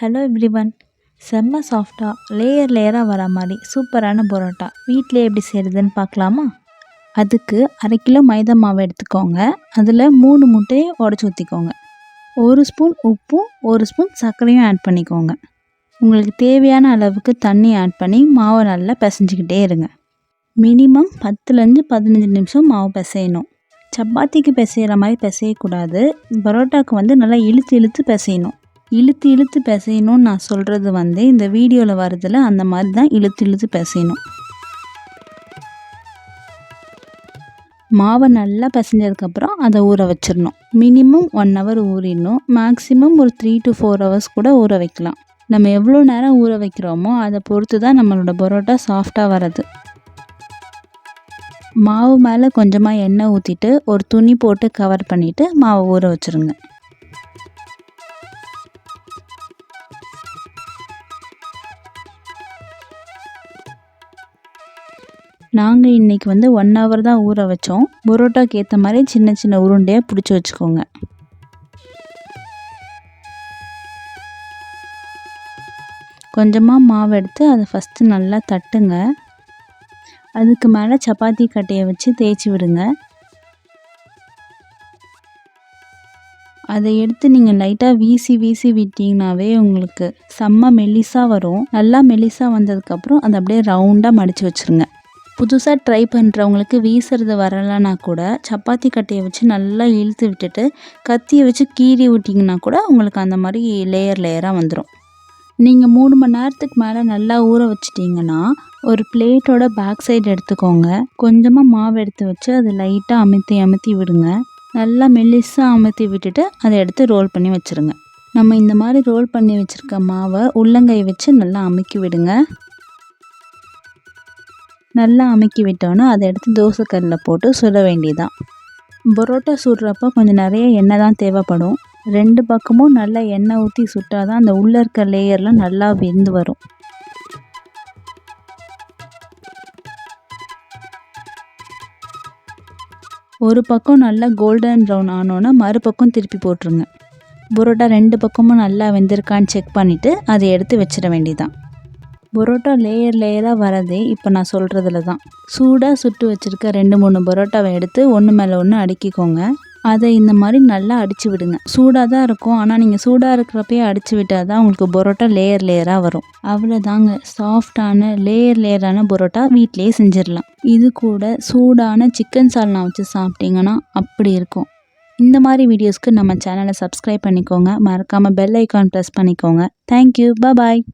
Hello everyone செம்ம சாஃப்டாக layer லேயராக வர மாதிரி சூப்பரான பரோட்டா. வீட்டிலே எப்படி செய்கிறதுன்னு பார்க்கலாமா? அதுக்கு அரை கிலோ மைதா மாவு எடுத்துக்கோங்க. அதில் மூணு முட்டையை உடச்சி ஊற்றிக்கோங்க ஒரு ஸ்பூன் உப்பும் ஒரு ஸ்பூன் சர்க்கரையும் ஆட் பண்ணிக்கோங்க. உங்களுக்கு தேவையான அளவுக்கு தண்ணி ஆட் பண்ணி மாவை நல்லா பிசைஞ்சிக்கிட்டே இருங்க. மினிமம் பத்துலேருந்து பதினஞ்சு நிமிஷம் மாவு பிசையணும். சப்பாத்திக்கு பிசைகிற மாதிரி பிசையக்கூடாது. பரோட்டாவுக்கு வந்து நல்லா இழுத்து இழுத்து பிசையணும். இழுத்து இழுத்து பிசையணும்னு நான் சொல்கிறது வந்து இந்த வீடியோவில் வரதில் அந்த மாதிரி தான் இழுத்து இழுத்து பிசையணும். மாவை நல்லா பிசைஞ்சதுக்கப்புறம் அதை ஊற வச்சிடணும் மினிமம் ஒன் ஹவர் ஊறிடணும். மேக்ஸிமம் ஒரு த்ரீ டு ஃபோர் ஹவர்ஸ் கூட ஊற வைக்கலாம். நம்ம எவ்வளோ நேரம் ஊற வைக்கிறோமோ அதை பொறுத்து தான் நம்மளோட பரோட்டா சாஃப்டாக வர்றது. மாவு மேலே கொஞ்சமாக எண்ணெய் ஊற்றிட்டு ஒரு துணி போட்டு கவர் பண்ணிவிட்டு மாவை ஊற வச்சுருங்க. நாங்கள் இன்றைக்கி வந்து ஒன் ஹவர் தான் ஊற வச்சோம். பரோட்டாக்கு ஏற்ற மாதிரி சின்ன சின்ன உருண்டையாக பிடிச்சி வச்சுக்கோங்க. கொஞ்சமாக மாவு எடுத்து அதை ஃபஸ்ட்டு நல்லா தட்டுங்க. அதுக்கு மேலே சப்பாத்தி கட்டையை வச்சு தேய்ச்சி விடுங்க. அதை எடுத்து நீங்கள் லைட்டாக வீசி வீசி விட்டிங்கனாவே உங்களுக்கு செம்ம மெல்லிஸாக வரும். நல்லா மெல்லிஸாக வந்ததுக்கப்புறம் அதை அப்படியே ரவுண்டாக மடித்து வச்சுருங்க. புதுசாக ட்ரை பண்ணுறவங்களுக்கு வீசுறது வரலைன்னா கூட சப்பாத்தி கட்டையை வச்சு நல்லா இழுத்து விட்டுட்டு கத்தியை வச்சு கீறி விட்டிங்கன்னா கூட உங்களுக்கு அந்த மாதிரி லேயர் லேயராக வந்துடும் நீங்கள் மூணு மணி நேரத்துக்கு மேலே நல்லா ஊற வச்சிட்டிங்கன்னா ஒரு பிளேட்டோட பேக் சைடு எடுத்துக்கோங்க. கொஞ்சமாக மாவு எடுத்து வச்சு அதை லைட்டாக அமுத்தி அமுத்தி விடுங்க. நல்லா மெல்லிஸாக அமுத்தி விட்டுட்டு அதை எடுத்து ரோல் பண்ணி வச்சுருங்க. நம்ம இந்த மாதிரி ரோல் பண்ணி வச்சுருக்க மாவை உள்ளங்கை வச்சு நல்லா அமுக்கி விடுங்க. நல்லா அமுக்கி விட்டோன்னா அதை எடுத்து தோசைக்கல்லில் போட்டு சுட வேண்டியதான் பரோட்டா சுடுறப்போ கொஞ்சம் நிறைய எண்ணெய் தான் தேவைப்படும். ரெண்டு பக்கமும் நல்லா எண்ணெய் ஊற்றி சுட்டால் தான் அந்த உள்ளே இருக்க லேயர்லாம் நல்லா வெந்து வரும். ஒரு பக்கம் நல்லா கோல்டன் ப்ரௌன் ஆனோன்னா மறுபக்கம் திருப்பி போட்டுருங்க. பரோட்டா ரெண்டு பக்கமும் நல்லா வெந்திருக்கான்னு செக் பண்ணிவிட்டு அதை எடுத்து வச்சிட வேண்டியதான் பரோட்டா லேயர் லேயராக வரதே இப்போ நான் சொல்கிறதுல தான் சூடாக சுட்டு வச்சுருக்க ரெண்டு மூணு பரோட்டாவை எடுத்து ஒன்று மேலே ஒன்று அடுக்கிக்கோங்க. அதை இந்த மாதிரி நல்லா அடித்து விடுங்க. சூடாக தான் இருக்கும். ஆனால் நீங்கள் சூடாக இருக்கிறப்பயே அடித்து விட்டால் தான் உங்களுக்கு பரோட்டா லேயர் லேயராக வரும். அவ்வளோதாங்க சாஃப்டான லேயர் லேயரான பரோட்டா வீட்லேயே செஞ்சிடலாம். இது கூட சூடான சிக்கன் சால்னா வச்சு சாப்பிட்டீங்கன்னா அப்படி இருக்கும். இந்த மாதிரி வீடியோஸ்க்கு நம்ம சேனலை சப்ஸ்கிரைப் பண்ணிக்கோங்க. மறக்காமல் பெல் ஐக்கான் ப்ரெஸ் பண்ணிக்கோங்க. Thank you bye